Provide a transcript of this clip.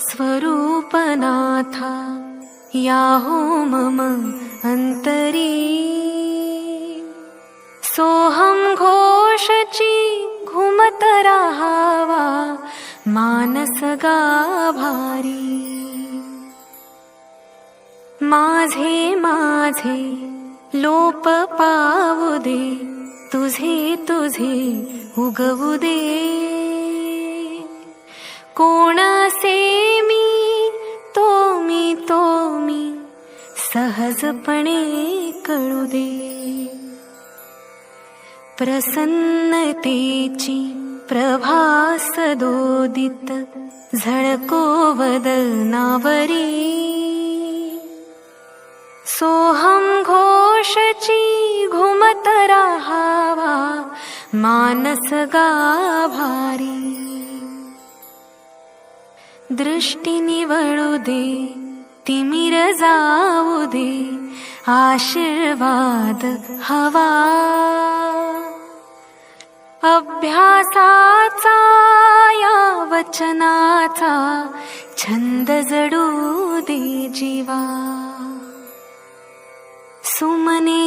स्वरूपनाथा Yahoo मम अंतरी सोहम घोषची घुमत राहावा मानस गाभारी। माझे माझे लोप पावू दे तुझे तुझे उगवू दे सहजपणे कळू दे. प्रसन्नतेची प्रभास दोदित झळको वदनावरी सोहम घोषची घुमत राहावा मानस गाभारी दृष्टी निवळू दे तिमिर जा आशीर्वाद हवा. अभ्यासाचा या वचनाचा छंद जडू दे जीवा. सुमने